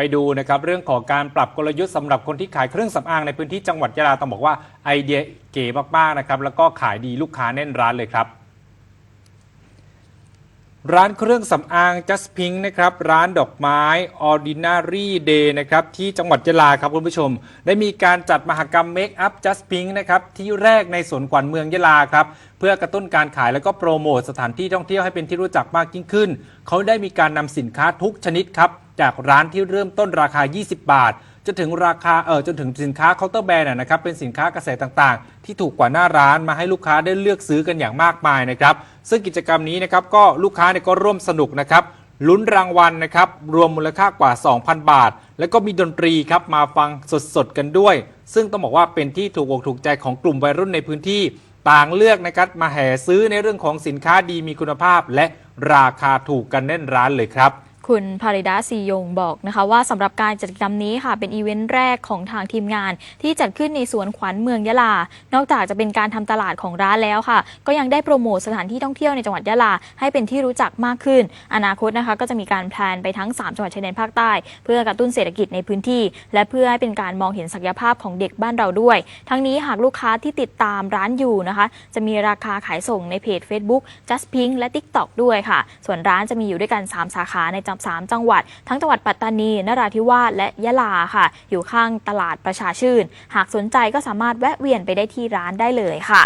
ไปดูนะครับเรื่องของการปรับกลยุทธ์สำหรับคนที่ขายเครื่องสำอางในพื้นที่จังหวัดยะลาต้องบอกว่าไอเดียเก๋มากๆนะครับแล้วก็ขายดีลูกค้าแน่นร้านเลยครับ ร้านเครื่องสำอาง Just Pink นะครับร้านดอกไม้ Ordinary Day นะครับที่จังหวัดยะลาครับคุณผู้ชม ได้มีการจัดมหกรรม Make Up Just Pink นะครับที่แรกในสวนขวัญเมืองยะลาครับเพื่อกระตุ้นการขายแล้วก็โปรโมทสถานที่ท่องเที่ยวให้เป็นที่รู้จักมากยิ่งขึ้น เขาได้มีการนำสินค้าทุกชนิดครับ จากร้านที่เริ่มต้นราคา 20 บาท จนถึงราคาเออจนถึงสินค้าเคาน์เตอร์แบรนด์นะครับเป็นสินค้าเกษตรต่างๆ ที่ถูกกว่าหน้าร้านมาให้ลูกค้าได้เลือกซื้อกันอย่างมากมายนะครับซึ่งกิจกรรมนี้นะครับก็ลูกค้าเนี่ยก็ร่วมสนุกนะครับลุ้นรางวัลนะครับรวมมูลค่ากว่า 2,000 บาท แล้วก็มีดนตรีครับมาฟังสดๆกันด้วย ซึ่งต้องบอกว่าเป็นที่ถูกอกถูกใจของกลุ่มวัยรุ่นในพื้นที่ต่างเลือกนะครับมาแห่ซื้อในเรื่องของสินค้าดีมีคุณภาพ และราคาถูกกันแน่นร้านเลยครับ คุณภาริดาซียงบอกนะคะว่าสำหรับการจัดกิจกรรมนี้ค่ะ เป็นอีเวนต์แรกของทางทีมงาน ที่จัดขึ้นในสวนขวัญเมืองยะลา นอกจากจะเป็นการทำตลาดของร้านแล้วค่ะ ก็ยังได้โปรโมทสถานที่ท่องเที่ยวในจังหวัดยะลา ให้เป็นที่รู้จักมากขึ้น อนาคตนะคะ ก็จะมีการแพลนไปทั้ง 3 จังหวัดชายแดนภาคใต้ เพื่อกระตุ้นเศรษฐกิจในพื้นที่ และเพื่อให้เป็นการมองเห็นศักยภาพของเด็กบ้านเราด้วย ทั้งนี้หากลูกค้าที่ติดตามร้านอยู่นะคะ จะมีราคาขายส่งในเพจ Facebook Just Pink และ TikTok ด้วยค่ะ ส่วนร้านจะมีอยู่ด้วยกัน 3 สาขาในจังสามจังหวัด ทั้งจังหวัดปัตตานี นราธิวาส และยะลาค่ะ อยู่ข้างตลาดประชาชื่น หากสนใจก็สามารถแวะเวียนไปได้ที่ร้านได้เลยค่ะ